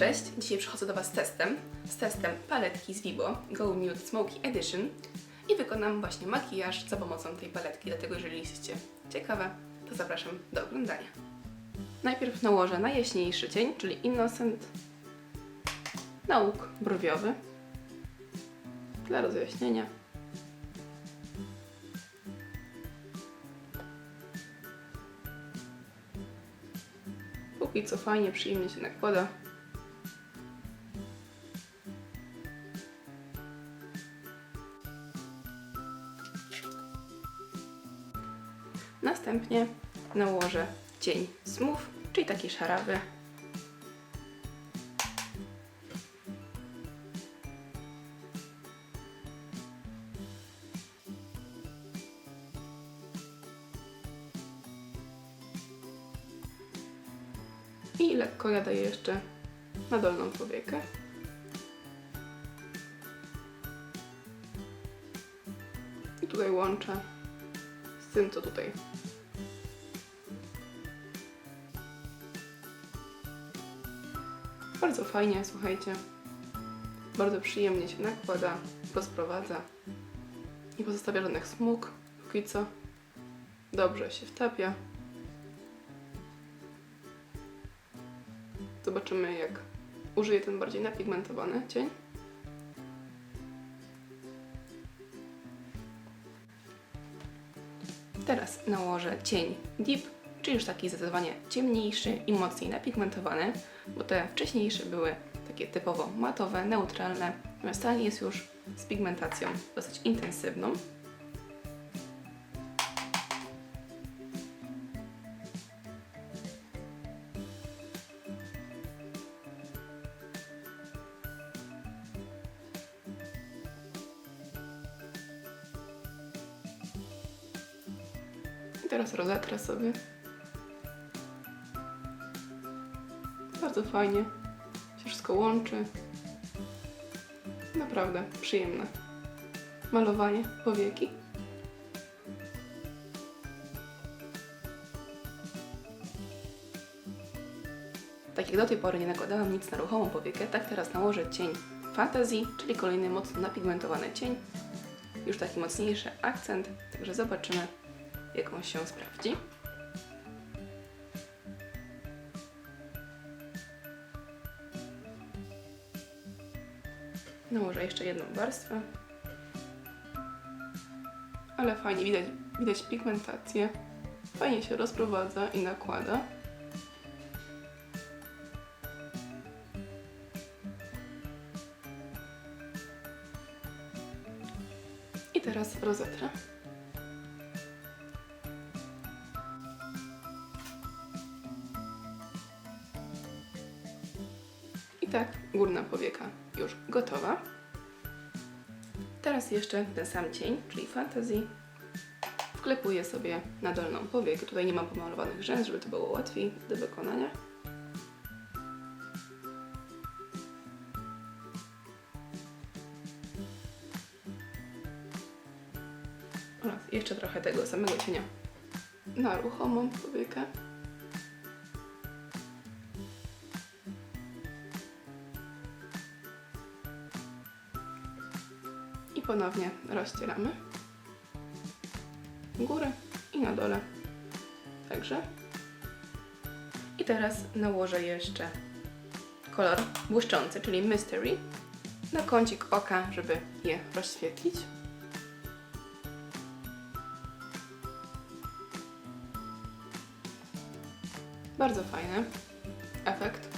Cześć, dzisiaj przychodzę do Was z testem. Z testem paletki z Vibo Go Nude Smoky Edition i wykonam właśnie makijaż za pomocą tej paletki, dlatego jeżeli jesteście ciekawe, to zapraszam do oglądania. Najpierw nałożę najjaśniejszy cień, czyli Innocent na łuk brwiowy dla rozjaśnienia. Póki co fajnie, przyjemnie się nakłada. Następnie nałożę cień smooth, czyli taki szarawy. I lekko jadę jeszcze na dolną powiekę. I tutaj łączę tym, co tutaj. Bardzo fajnie, słuchajcie. Bardzo przyjemnie się nakłada, rozprowadza. Nie pozostawia żadnych smug. Póki co dobrze się wtapia. Zobaczymy, jak użyję ten bardziej napigmentowany cień. Teraz nałożę cień Deep, czyli już taki zdecydowanie ciemniejszy i mocniej napigmentowany, bo te wcześniejsze były takie typowo matowe, neutralne, natomiast ten jest już z pigmentacją dosyć intensywną. Teraz rozetrę sobie. Bardzo fajnie się wszystko łączy. Naprawdę przyjemne. Malowanie powieki. Tak jak do tej pory nie nakładałam nic na ruchomą powiekę, tak teraz nałożę cień Fantasy, czyli kolejny mocno napigmentowany cień. Już taki mocniejszy akcent, także zobaczymy jak się sprawdzi. Nałożę jeszcze jedną warstwę. Ale fajnie widać, widać pigmentację. Fajnie się rozprowadza i nakłada. I teraz rozetrę. Górna powieka już gotowa. Teraz jeszcze ten sam cień, czyli Fantasy. Wklepuję sobie na dolną powiekę. Tutaj nie mam pomalowanych rzęs, żeby to było łatwiej do wykonania. Oraz jeszcze trochę tego samego cienia na ruchomą powiekę. Ponownie rozcieramy górę i na dole. Także. I teraz nałożę jeszcze kolor błyszczący, czyli Mystery, na kącik oka, żeby je rozświetlić. Bardzo fajny efekt.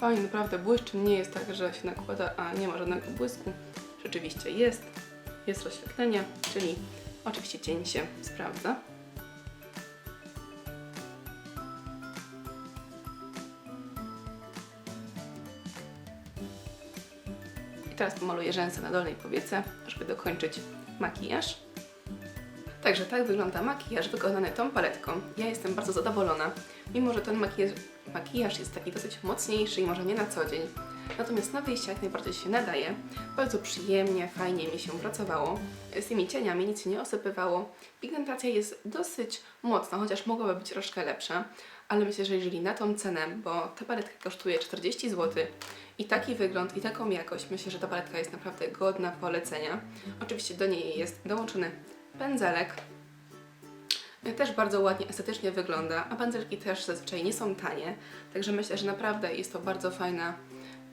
Fajnie, naprawdę błyszczy. Nie jest tak, że się nakłada, a nie ma żadnego błysku. Rzeczywiście jest. Jest rozświetlenie, czyli oczywiście cień się sprawdza. I teraz pomaluję rzęsy na dolnej powiece, żeby dokończyć makijaż. Także tak wygląda makijaż wykonany tą paletką. Ja jestem bardzo zadowolona, mimo że ten makijaż, makijaż jest taki dosyć mocniejszy i może nie na co dzień. Natomiast na wyjście jak najbardziej się nadaje. Bardzo przyjemnie, fajnie mi się pracowało. Z tymi cieniami nic się nie osypywało. Pigmentacja jest dosyć mocna, chociaż mogłaby być troszkę lepsza. ale myślę, że jeżeli na tą cenę, bo ta paletka kosztuje 40 zł i taki wygląd i taką jakość, myślę, że ta paletka jest naprawdę godna polecenia. Oczywiście do niej jest dołączony pędzelek, też bardzo ładnie, estetycznie wygląda, a pędzelki też zazwyczaj nie są tanie, także myślę, że naprawdę jest to bardzo fajna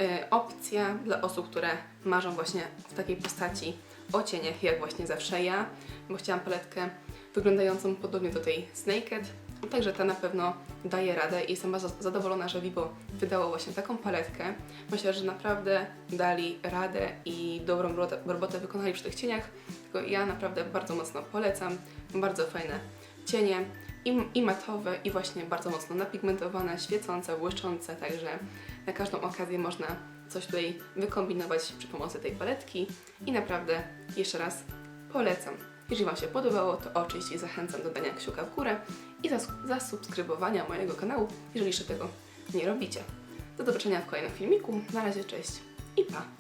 e, opcja dla osób, które marzą właśnie w takiej postaci o cieniach, jak właśnie zawsze ja, bo chciałam paletkę wyglądającą podobnie do tej Snaked, także ta na pewno daje radę i jestem bardzo zadowolona, że Vivo wydało właśnie taką paletkę. Myślę, że naprawdę dali radę i dobrą robotę, wykonali przy tych cieniach, tylko ja naprawdę bardzo mocno polecam, bardzo fajne cienie i, i matowe i właśnie bardzo mocno napigmentowane, świecące, błyszczące, także na każdą okazję można coś tutaj wykombinować przy pomocy tej paletki i naprawdę jeszcze raz polecam. Jeżeli Wam się podobało, to oczywiście zachęcam do dania kciuka w górę i zas- zasubskrybowania mojego kanału, jeżeli jeszcze tego nie robicie. Do zobaczenia w kolejnym filmiku. Na razie, cześć i pa!